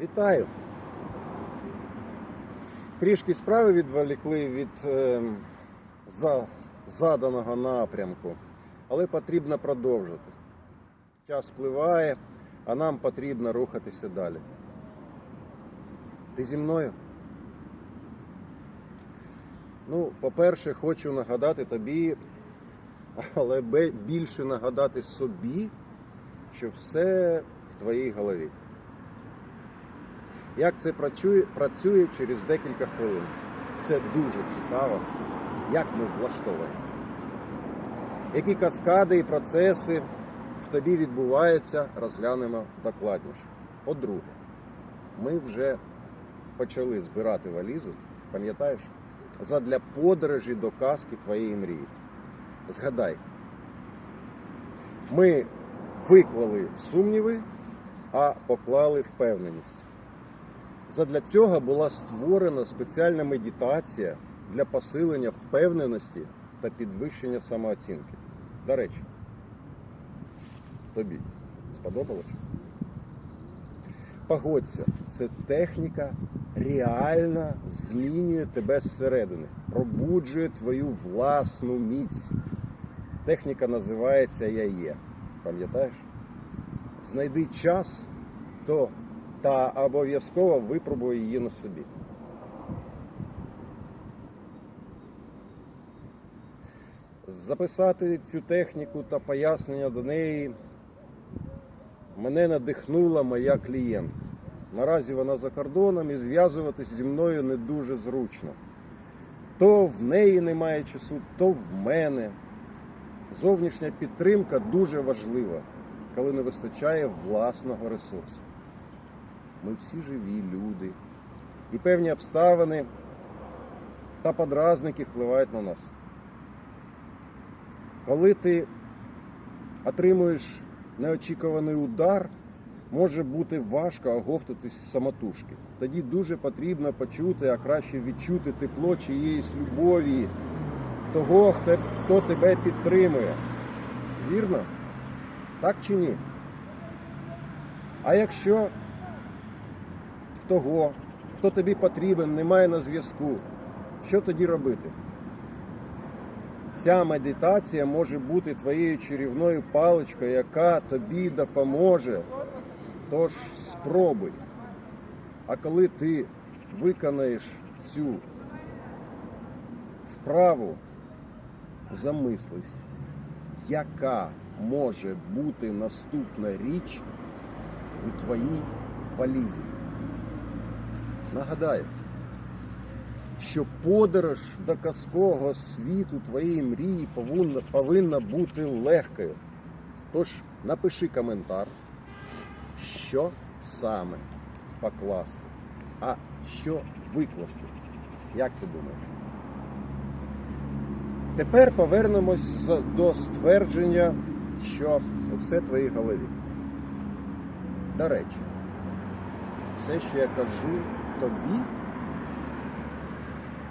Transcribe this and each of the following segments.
Вітаю! Трішки справи відволікли від е, за, заданого напрямку, але потрібно продовжити. Час спливає, а нам потрібно рухатися далі. Ти зі мною? Ну, по-перше, хочу нагадати тобі, але більше нагадати собі, що все в твоїй голові. Як це працює, працює через декілька хвилин. Це дуже цікаво, як ми влаштовані. Які каскади і процеси в тобі відбуваються, розглянемо докладніше. По-друге, ми вже почали збирати валізу, пам'ятаєш, задля подорожі до казки твоєї мрії. Згадай, ми виклали сумніви, а поклали впевненість. Задля цього була створена спеціальна медитація для посилення впевненості та підвищення самооцінки. До речі, тобі сподобалось? Погодься, це техніка реально змінює тебе зсередини, пробуджує твою власну міць. Техніка називається Я є. Пам'ятаєш? Знайди час, то та обов'язково випробуй її на собі. Записати цю техніку та пояснення до неї мене надихнула моя клієнтка. Наразі вона за кордоном і зв'язуватись зі мною не дуже зручно. То в неї немає часу, то в мене. Зовнішня підтримка дуже важлива, коли не вистачає власного ресурсу. Ми всі живі люди. І певні обставини та подразники впливають на нас. Коли ти отримуєш неочікуваний удар, може бути важко оговтатись з самотужки. Тоді дуже потрібно почути, а краще відчути тепло чиєїсь любові, того, хто, хто тебе підтримує. Вірно? Так чи ні? А якщо того, хто тобі потрібен, немає на зв'язку, що тоді робити? Ця медитація може бути твоєю чарівною паличкою, яка тобі допоможе. Тож спробуй. А коли ти виконаєш цю вправу, замислись, яка може бути наступна річ у твоїй валізі. Нагадаю, що подорож до казкового світу твоєї мрії повинна, бути легкою. Тож напиши коментар, що саме покласти, а що викласти. Як ти думаєш? Тепер повернемось до ствердження, що все в твоїй голові. До речі, все, що я кажу тобі,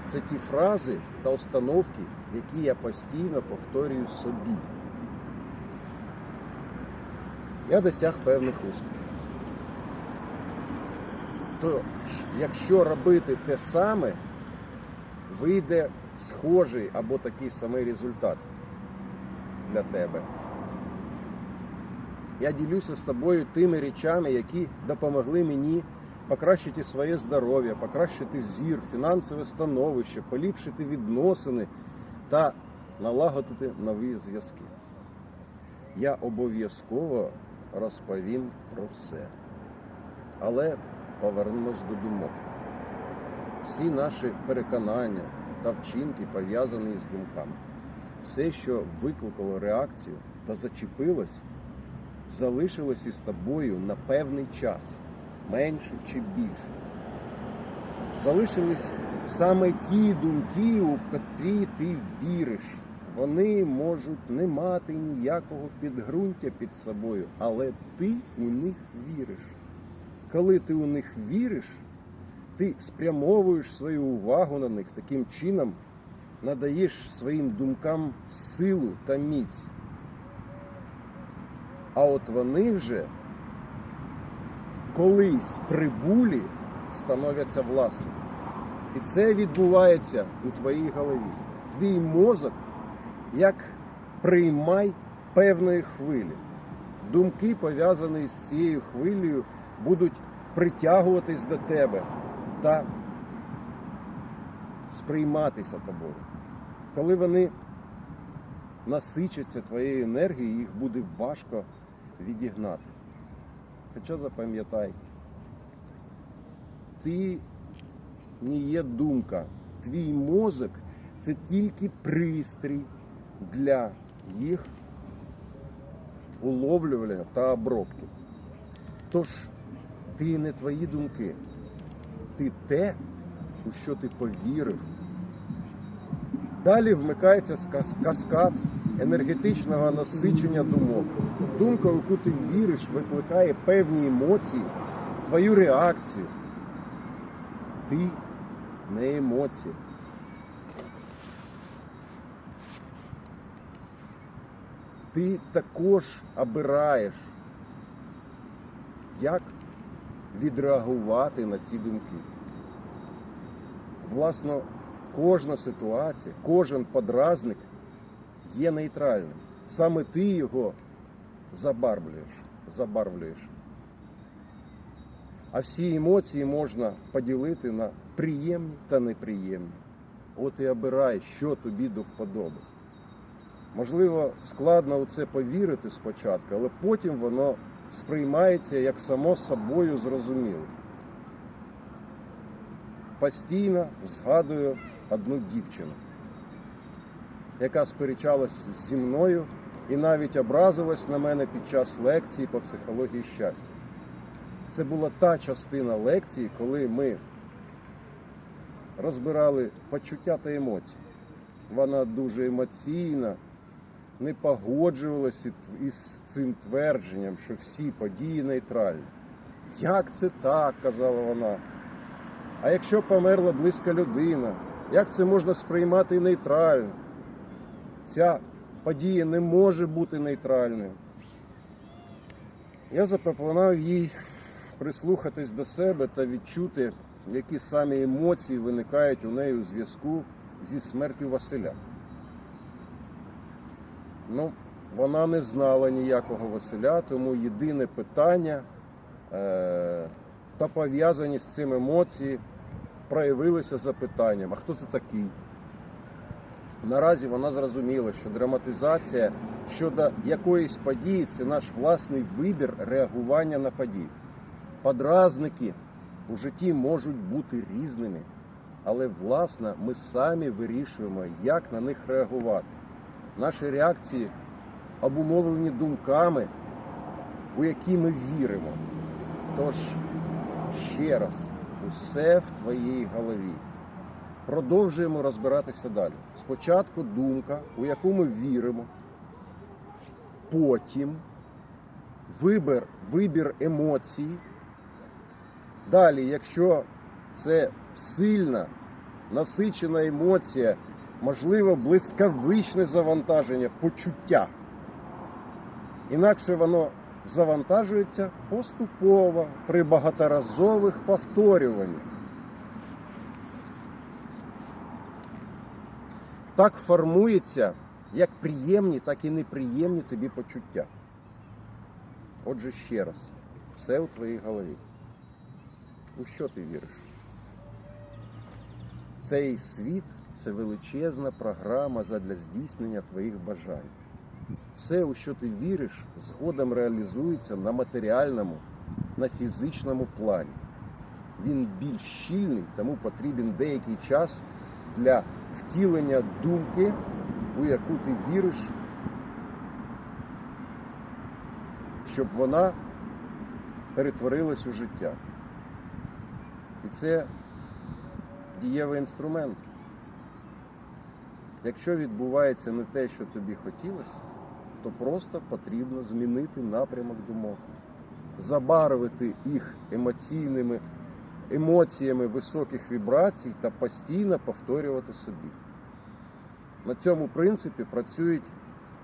це ті фрази та установки, які я постійно повторюю собі. Я досяг певних успіхів. Тож, якщо робити те саме, вийде схожий або такий самий результат для тебе. Я ділюся з тобою тими речами, які допомогли мені покращити своє здоров'я, покращити зір, фінансове становище, поліпшити відносини та налагодити нові зв'язки. Я обов'язково розповім про все. Але повернемось до думок. Всі наші переконання та вчинки пов'язані з думками. Все, що викликало реакцію та зачепилось, залишилось із тобою на певний час, менше чи більше. Залишились саме ті думки, у котрі ти віриш. Вони можуть не мати ніякого підґрунтя під собою, але ти у них віриш. Коли ти у них віриш, ти спрямовуєш свою увагу на них таким чином, надаєш своїм думкам силу та міць. А от вони вже колись прибулі становляться власними. І це відбувається у твоїй голові. Твій мозок як приймай певної хвилі. Думки, пов'язані з цією хвилею, будуть притягуватись до тебе та сприйматися тобою. Коли вони насичаться твоєю енергією, їх буде важко відігнати. Хоча запам'ятай, ти не є думка. Твій мозок це тільки пристрій для їх уловлювання та обробки. Тож ти не твої думки, ти те, у що ти повірив. Далі вмикається каскад енергетичного насичення думок. Думка, у яку ти віриш, викликає певні емоції, твою реакцію. Ти не емоція. Ти також обираєш, як відреагувати на ці думки. Власно, кожна ситуація, кожен подразник є нейтральним. Саме ти його забарвлюєш, забарвлюєш. А всі емоції можна поділити на приємні та неприємні. От і обирай, що тобі до вподоби. Можливо, складно у це повірити спочатку, але потім воно сприймається як само собою зрозуміло. Постійно згадую одну дівчину, яка сперечалась зі мною і навіть образилась на мене під час лекції по психології щастя. Це була та частина лекції, коли ми розбирали почуття та емоції. Вона дуже емоційна, не погоджувалася із цим твердженням, що всі події нейтральні. Як це так? казала вона. А якщо померла близька людина, як це можна сприймати нейтрально? Ця подія не може бути нейтральною. Я запропонував їй прислухатись до себе та відчути, які самі емоції виникають у неї у зв'язку зі смертю Василя. Ну, вона не знала ніякого Василя, тому єдине питання е- та пов'язані з цим емоції проявилися запитанням: а хто це такий? Наразі вона зрозуміла, що драматизація щодо якоїсь події це наш власний вибір реагування на події. Подразники у житті можуть бути різними, але власне ми самі вирішуємо, як на них реагувати. Наші реакції обумовлені думками, у які ми віримо. Тож, ще раз, усе в твоїй голові. Продовжуємо розбиратися далі. Спочатку думка, у яку ми віримо, потім вибір, вибір емоцій. Далі, якщо це сильна, насичена емоція, можливо, блискавичне завантаження, почуття. Інакше воно завантажується поступово при багаторазових повторюваннях. Так формується як приємні, так і неприємні тобі почуття. Отже, ще раз, все у твоїй голові. У що ти віриш? Цей світ це величезна програма задля здійснення твоїх бажань. Все, у що ти віриш, згодом реалізується на матеріальному, на фізичному плані. Він більш щільний, тому потрібен деякий час для втілення думки, у яку ти віриш, щоб вона перетворилась у життя. І це дієвий інструмент. Якщо відбувається не те, що тобі хотілося, то просто потрібно змінити напрямок думок, забарвити їх емоційними емоціями високих вібрацій та постійно повторювати собі. На цьому принципі працюють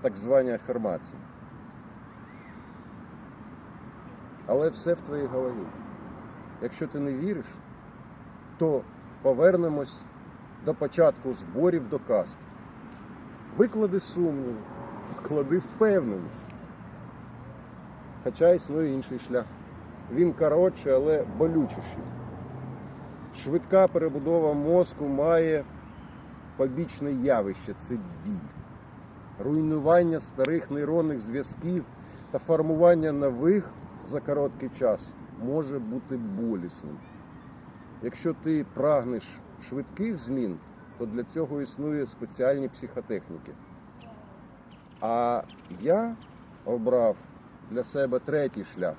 так звані афірмації. Але все в твоїй голові. Якщо ти не віриш, то повернемось до початку зборів до казки. Виклади сумніви, поклади впевненість. Хоча існує інший шлях. Він коротший, але болючіший. Швидка перебудова мозку має побічне явище це біль. Руйнування старих нейронних зв'язків та формування нових за короткий час може бути болісним. Якщо ти прагнеш швидких змін, то для цього існує спеціальні психотехніки. А я обрав для себе третій шлях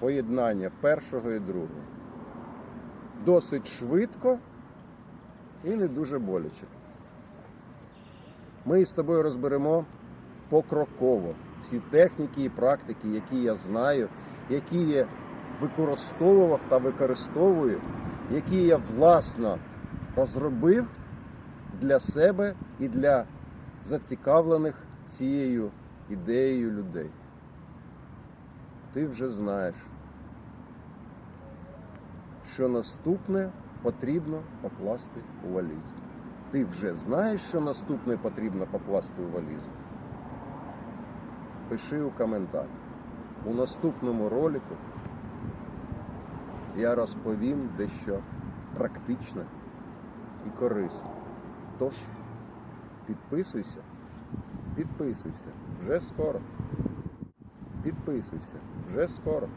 поєднання першого і другого. Досить швидко і не дуже боляче. Ми з тобою розберемо покроково всі техніки і практики, які я знаю, які я використовував та використовую, які я власно розробив для себе і для зацікавлених цією ідеєю людей. Ти вже знаєш, що наступне потрібно покласти у валізу. Ти вже знаєш, що наступне потрібно покласти у валізу? Пиши у коментар. У наступному ролику я розповім дещо практичне і корисне. Тож, підписуйся, підписуйся вже скоро. Підписуйся вже скоро.